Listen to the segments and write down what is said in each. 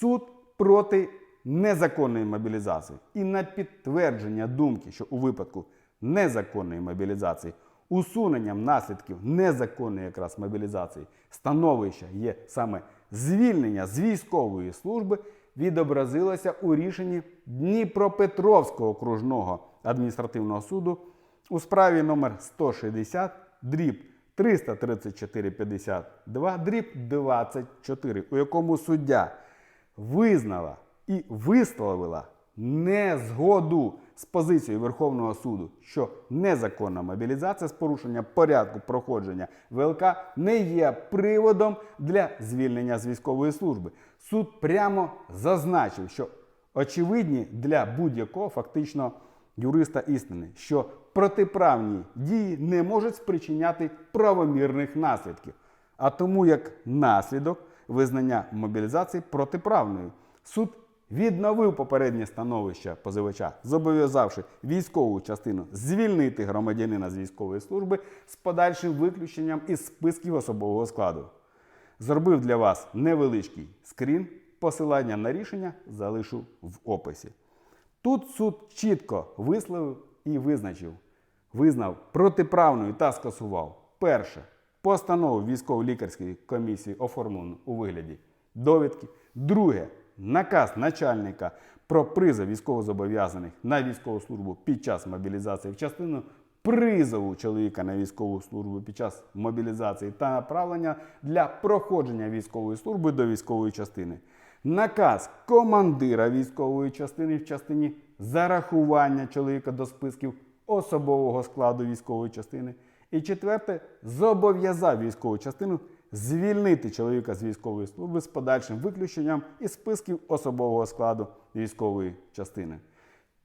Суд проти незаконної мобілізації. І на підтвердження думки, що у випадку незаконної мобілізації усуненням наслідків незаконної якраз мобілізації становища є саме звільнення з військової служби, відобразилося у рішенні Дніпропетровського окружного адміністративного суду у справі номер 160 дріб 334 52 дріб 24, у якому суддя визнала і висловила незгоду з позицією Верховного суду, що незаконна мобілізація з порушення порядку проходження ВЛК не є приводом для звільнення з військової служби. Суд прямо зазначив, що очевидні для будь-якого фактично юриста істини, що протиправні дії не можуть спричиняти правомірних наслідків, а тому як наслідок визнання мобілізації протиправною. Суд відновив попереднє становище позивача, зобов'язавши військову частину звільнити громадянина з військової служби з подальшим виключенням із списків особового складу. Зробив для вас невеличкий скрін. Посилання на рішення залишу в описі. Тут суд чітко висловив і визначив, визнав протиправною та скасував перше постанову військово-лікарської комісії оформлену у вигляді довідки. Друге наказ начальника про призов військовозобов'язаних на військову службу під час мобілізації в частину призову чоловіка на військову службу під час мобілізації та направлення для проходження військової служби до військової частини. Наказ командира військової частини в частині зарахування чоловіка до списків особового складу військової частини. І четверте, зобов'язав військову частину звільнити чоловіка з військової служби з подальшим виключенням із списків особового складу військової частини.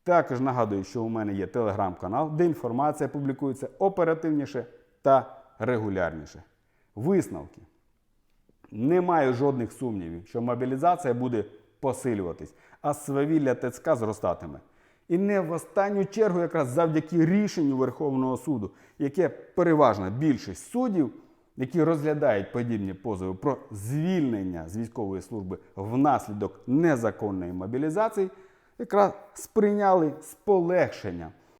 Також нагадую, що у мене є телеграм-канал, де інформація публікується оперативніше та регулярніше. Висновки. Немає жодних сумнівів, що мобілізація буде посилюватись, а свавілля ТЦК зростатиме. І не в останню чергу, якраз завдяки рішенню Верховного суду, яке переважна більшість суддів, які розглядають подібні позови про звільнення з військової служби внаслідок незаконної мобілізації, якраз сприйняли з полегшенням